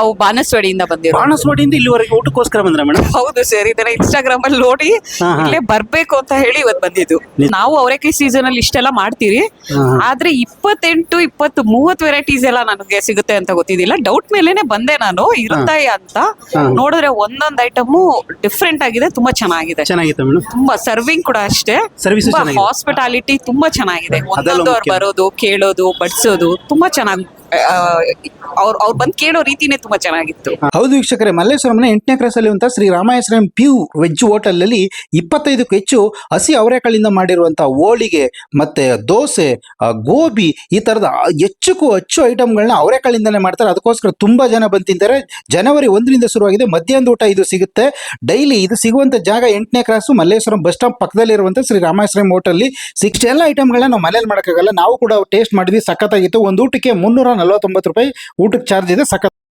ನಾವು ಬಾನಸವಾಡಿಯಿಂದ ಬಂದಿರೋ ಬಾಣಸ್ವಾಡಿಯಿಂದ ಇಲ್ಲಿವರೆಗೆ ಊಟಕ್ಕೋಸ್ಕರ ಬಂದ್ರ ಮೇಡಮ್ ಹೌದು ಸರ್ ಇದನ್ನ ಇನ್ಸ್ಟಾಗ್ರಾಮ್ ಅಲ್ಲಿ ನೋಡಿ ಹಾ, ಹಾ. ಇಲ್ಲೇ ಬರ್ಬೇಕು ಅಂತ ಹೇಳಿ ಇವತ್ತು ಬಂದಿದ್ದು. ನಾವು ಅವರೆಕಾಯಿ ಸೀಸನ್ ಅಲ್ಲಿ ಇಷ್ಟೆಲ್ಲ ಮಾಡ್ತೀರಿ ಆದ್ರೆ ಇಪ್ಪತ್ತೆಂಟು ಇಪ್ಪತ್ತು ಮೂವತ್ತು ವೆರೈಟೀಸ್ ಎಲ್ಲ ನನಗೆ ಸಿಗುತ್ತೆ ಅಂತ ಗೊತ್ತಿದ್ದಿಲ್ಲ. ಡೌಟ್ ಮೇಲೇನೆ ಬಂದೆ ನಾನು. ಇರುತ್ತಾ ಅಂತ. ಹಾ. ನೋಡಿದ್ರೆ ಒಂದೊಂದ್ ಐಟಮು ಡಿಫ್ರೆಂಟ್ ಆಗಿದೆ ತುಂಬಾ ಚೆನ್ನಾಗಿದೆ. ಚೆನ್ನಾಗಿತ್ತು ಮೇಡಮ್ ತುಂಬಾ ಸರ್ವಿಂಗ್ ಕೂಡ ಅಷ್ಟೇ. Service ತುಂಬಾ ಚೆನ್ನಾಗಿದೆ. ಹಾಸ್ಪಿಟಾಲಿಟಿ ತುಂಬಾ ಚೆನ್ನಾಗಿದೆ. ಅದೆಲ್ಲ ಒಂದೊಂದು ಅವ್ರು ಮುಖ್ಯ. ಬರೋದು ಕೇಳೋದು ಬಡಿಸೋದು ತುಂಬಾ ಚೆನ್ನಾಗಿ ಅವ್ರು ಅವ್ರು ಬಂದು ಕೇಳೋ ರೀತಿನೇ ತುಂಬಾ ಚೆನ್ನಾಗಿತ್ತು. ಹೌದು ವೀಕ್ಷಕರೇ ಮಲ್ಲೇಶ್ವರಂನ ಎಂಟನೇ ಕ್ರಾಸ್ ಅಲ್ಲಿ ಅಂತ Shri Rameshwaram pure veg hotel ಅಲ್ಲಿ ಇಪ್ಪತ್ತೈದಕ್ಕೂ ಹೆಚ್ಚು ಹಸಿ ಅವರೆಕಾಳಿಂದ ಮಾಡಿರುವಂತಹ ಹೋಳಿಗೆ ಮತ್ತೆ ದೋಸೆ ಗೋಬಿ ಈ ತರದ ಹೆಚ್ಚಕ್ಕೂ ಹೆಚ್ಚು ಐಟಮ್ಗಳನ್ನ ಅವರೆಕಾಳಿಂದನೇ ಮಾಡ್ತಾರೆ. ಅದಕ್ಕೋಸ್ಕರ ತುಂಬಾ ಜನ ಬಂದು ತಿಂತಾರೆ. ಜನವರಿ ಒಂದರಿಂದ ಶುರುವಾಗಿದೆ. ಮಧ್ಯಾಹ್ನದ ಊಟ ಇದು ಸಿಗುತ್ತೆ. ಡೈಲಿ ಇದು ಸಿಗುವಂತ ಜಾಗ ಎಂಟನೇ ಕ್ರಾಸು ಮಲ್ಲೇಶ್ವರಂ ಬಸ್ ಸ್ಟಾಪ್ ಪಕ್ಕದಲ್ಲಿ ಇರುವಂತ ಶ್ರೀ ರಾಮಾಶ್ರಮ್ ಹೋಟೆಲ್ ಸಿಕ್ಸ್ ಎಲ್ಲ ಐಟಮ್ಗಳನ್ನ ನಾವು ಮನೇಲಿ ಮಾಡೋಕ್ಕಾಗಲ್ಲ. ನಾವು ಕೂಡ ಟೇಸ್ಟ್ ಮಾಡಿದ್ವಿ. ಸಖತ್ತಾಗಿತ್ತು. ಒಂದು ಊಟಕ್ಕೆ ಮುನ್ನೂರ ನಲವತ್ತೊಂಬತ್ತು ರೂಪಾಯಿ ಊಟಕ್ಕೆ ಚಾರ್ಜ್ ಇದೆ. ಸಖತ್